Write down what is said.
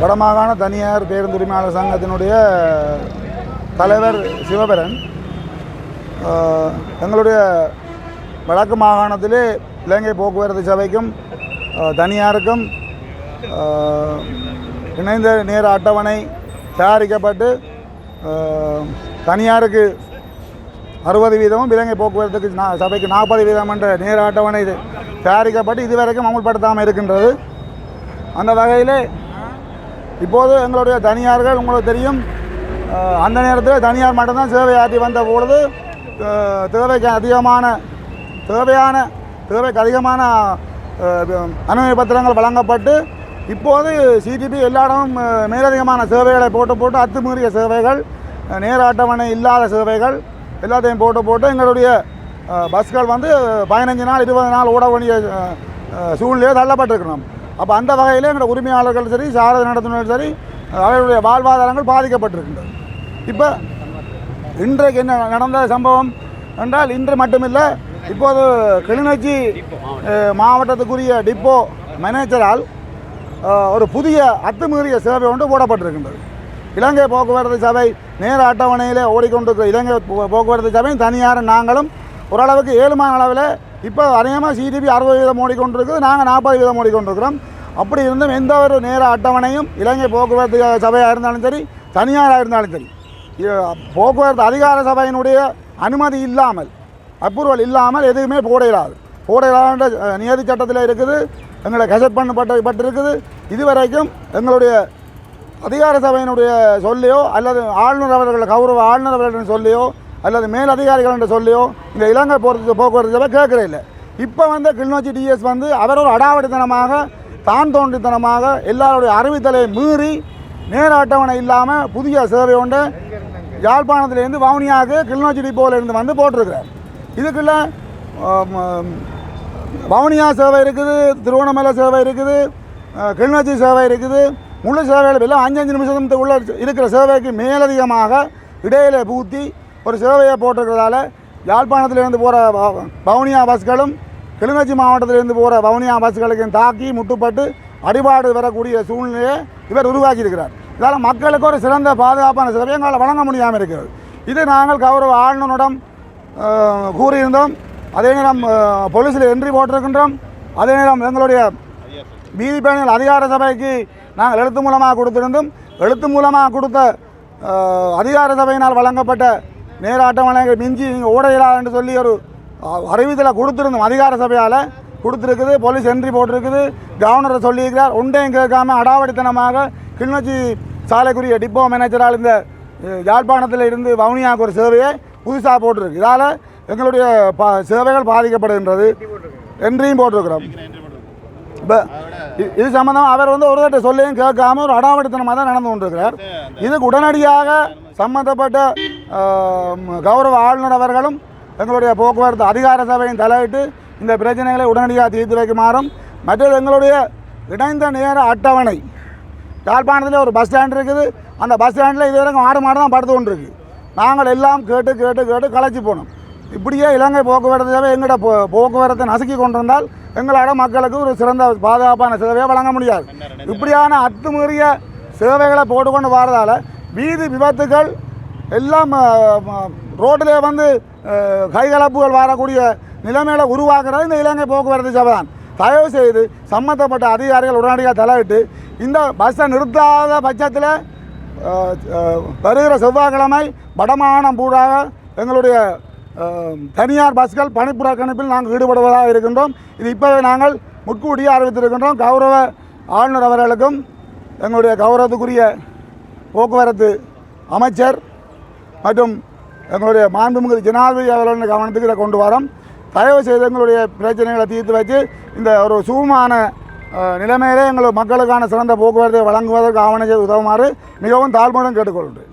வடமாகாண தனியார் பேருந்துரிமையாளர் சங்கத்தினுடைய தலைவர் சிவபரன் எங்களுடைய வடக்கு மாகாணத்திலே இலங்கை போக்குவரத்து சபைக்கும் தனியாருக்கும் இணைந்த நேர அட்டவணை தயாரிக்கப்பட்டு தனியாருக்கு அறுபது வீதமும் இலங்கை போக்குவரத்துக்கு நா- சபைக்கு நாற்பது வீதம் என்ற நேர அட்டவணை இது தயாரிக்கப்பட்டு இதுவரைக்கும் அமுல்படுத்தாமல் இருக்கின்றது. அந்த வகையிலே இப்போது எங்களுடைய தனியார்கள் உங்களுக்கு தெரியும் அந்த நேரத்தில் தனியார் மட்டும்தான் சேவை ஆற்றி வந்த பொழுது தேவைக்கு அதிகமான தேவையான தேவைக்கு அதிகமான அனுமதி பத்திரங்கள் வழங்கப்பட்டு இப்போது சிடிபி எல்லா இடமும் மேலதிகமான சேவைகளை போட்டு போட்டு அத்துமீறிய சேவைகள் நேர அட்டவணை இல்லாத சேவைகள் எல்லாத்தையும் போட்டு போட்டு எங்களுடைய பஸ்கள் வந்து பதினஞ்சு நாள் இருபது நாள் ஓட வேண்டிய சூழ்நிலையை தள்ளப்பட்டிருக்கணும் அப்போ அந்த வகையில் எங்களோட உரிமையாளர்கள் சரி சாரதி நடத்துனர்கள் சரி அவர்களுடைய வாழ்வாதாரங்கள் பாதிக்கப்பட்டிருக்கின்றது. இப்போ இன்றைக்கு என்ன நடந்த சம்பவம் என்றால் இன்று மட்டுமில்லை இப்போது கிளிநொச்சி மாவட்டத்துக்குரிய டிப்போ மேனேஜரால் ஒரு புதிய அத்துமீறிய சேவை ஒன்று போடப்பட்டிருக்கின்றது. இலங்கை போக்குவரத்து சபை நேர அட்டவணையிலே ஓடிக்கொண்டிருக்கிற இலங்கை போக்குவரத்து சபையும் தனியார் நாங்களும் ஓரளவுக்கு ஏழுமான அளவில் இப்போ அநேகமாக சிடிபி அறுபது வீதம் ஓடிக்கொண்டிருக்குது நாங்கள் நாற்பது வீதம் ஓடிக்கொண்டிருக்கிறோம் அப்படி இருந்தும் எந்த ஒரு நேர அட்டவணையும் இலங்கை போக்குவரத்து சபையாக இருந்தாலும் சரி தனியாராக இருந்தாலும் சரி போக்குவரத்து அதிகார சபையினுடைய அனுமதி இல்லாமல் அப்ரூவல் இல்லாமல் எதுவுமே போட இயலாது போட இயலாத நியதி சட்டத்தில் இருக்குது. எங்களை கசட் பண்ணப்பட்ட பட்டிருக்குது. இதுவரைக்கும் எங்களுடைய அதிகார சபையினுடைய சொல்லியோ அல்லது ஆளுநர் அவர்கள் கௌரவ ஆளுநர் அவர்களிடம் சொல்லியோ அல்லது மேல் அதிகாரிகள் சொல்லியோ இந்த இலங்கை போகிறது போக்குவரத்து சபை கேட்கறே இல்லை இப்போ வந்து கிளிநொச்சி டிஎஸ் வந்து அவர் ஒரு அடாவடித்தனமாக தான் தோன்றித்தனமாக எல்லாருடைய அறிவித்தலை மீறி நேர அட்டவணை இல்லாமல் புதிய சேவை ஒன்று யாழ்ப்பாணத்திலேருந்து வவுனியாவுக்கு கிளிநொச்சி டிப்போவிலேருந்து வந்து போட்டிருக்கிறார். இதுக்குள்ள வவுனியா சேவை இருக்குது திருவண்ணாமலை சேவை இருக்குது கிளிநொச்சி சேவை இருக்குது முழு சேவைகள் எல்லாம் அஞ்சஞ்சு நிமிஷத்துக்கு உள்ள இருக்கிற சேவைக்கு மேலதிகமாக இடையில பூத்தி ஒரு சேவையை போட்டிருக்கிறதால யாழ்ப்பாணத்திலிருந்து போகிற வவுனியா பஸ்களும் கிளிநொச்சி மாவட்டத்திலிருந்து போகிற வவுனியா பஸ்களுக்கு தாக்கி முட்டுப்பட்டு அடிபாடு வரக்கூடிய சூழ்நிலையை இவர் உருவாக்கியிருக்கிறார். இதால் மக்களுக்கு ஒரு சிறந்த பாதுகாப்பான சேவை எங்களால் வழங்க முடியாமல் இருக்கிறது. இது நாங்கள் கௌரவ ஆளுநரிடம் கூறியிருந்தோம். அதே நேரம் போலீஸில் என்ட்ரி போட்டிருக்கின்றோம். அதே நேரம் எங்களுடைய வீதி பயணிகள் அதிகார சபைக்கு நாங்கள் எழுத்து மூலமாக கொடுத்திருந்தோம். எழுத்து மூலமாக கொடுத்த அதிகார சபையினால் வழங்கப்பட்ட நேர அட்டவணைகள் மிஞ்சி நீங்கள் ஓட என்று சொல்லி ஒரு அஹ், அறிவித்தலை அதிகார சபையால். கொடுத்துருக்குது போலீஸ் என்ட்ரி போட்டிருக்குது. கவர்னரை சொல்லியிருக்கிறார். ஒன்றையும் கேட்காம அடாவடித்தனமாக கிளிநொச்சி சாலைக்குரிய டிப்போ மேனேஜரால் இந்த யாழ்ப்பாணத்தில் இருந்து வவுனியாவுக்கு ஒரு சேவையை புதுசாக போட்டிருக்கு. இதால் எங்களுடைய பா சேவைகள் பாதிக்கப்படுகின்றது. என்றையும் போட்டிருக்கிறோம். இப்போ இது சம்மந்தம் அவர் வந்து ஒரு தட்ட சொல்லியும் கேட்காம ஒரு அடாவடித்தனமாக தான் நடந்து கொண்டிருக்கிறார். இதுக்கு உடனடியாக சம்மந்தப்பட்ட கௌரவ ஆளுநர் அவர்களும் எங்களுடைய போக்குவரத்து அதிகார சபையின் தலையிட்டு இந்த பிரச்சனைகளை உடனடியாக தீர்த்து வைக்குமாறும் மற்றது எங்களுடைய இணைந்த நேர அட்டவணை. யாழ்ப்பாணத்தில் ஒரு பஸ் ஸ்டாண்ட் இருக்குது. அந்த பஸ் ஸ்டாண்டில் இது வரைக்கும் ஆடு மாடு தான் படுத்து கொண்டிருக்கு. நாங்கள் எல்லாம் கேட்டு கேட்டு கேட்டு களைச்சி போனோம். இப்படியே இலங்கை போக்குவரத்து சேவை எங்களோட போ போக்குவரத்தை நசுக்கி கொண்டிருந்தால் எங்களால் மக்களுக்கு ஒரு சிறந்த பாதுகாப்பான சேவையை வழங்க முடியாது. இப்படியான அத்துமீறிய சேவைகளை போட்டுக்கொண்டு வர்றதால் வீதி விபத்துகள் எல்லாம் ரோட்டிலே வந்து கைகலப்புகள் வரக்கூடிய நிலைமையில உருவாக்குறது இந்த இலங்கை போக்குவரத்து சபை தான் தயவு செய்து சம்மந்தப்பட்ட அதிகாரிகள் உடனடியாக தலையிட்டு இந்த பஸ்ஸை நிறுத்தாத பட்சத்தில் வருகிற செவ்வாய்க்கிழமை வடமாகாணம் பூடாக எங்களுடைய தனியார் பஸ்கள் பணிப்புறக்கணிப்பில் நாங்கள் ஈடுபடுவதாக இருக்கின்றோம். இது இப்போவே நாங்கள் முன்கூட்டியே அறிவித்திருக்கின்றோம். கௌரவ ஆளுநர் அவர்களுக்கும் எங்களுடைய கௌரவத்துக்குரிய போக்குவரத்து அமைச்சர் மற்றும் எங்களுடைய மாண்புமிகு ஜனாதிபதி அவர்களின் கவனத்துக்கு இதை கொண்டு வரோம். தயவு செய்து எங்களுடைய பிரச்சனைகளை தீர்த்து வச்சு இந்த ஒரு சுகமான நிலைமையிலே எங்கள் மக்களுக்கான சிறந்த போக்குவரத்தை வழங்குவதற்கு ஆவணம் செய்து உதவுமாறு மிகவும் தாழ்மையுடன் கேட்டுக்கொள்கிறேன்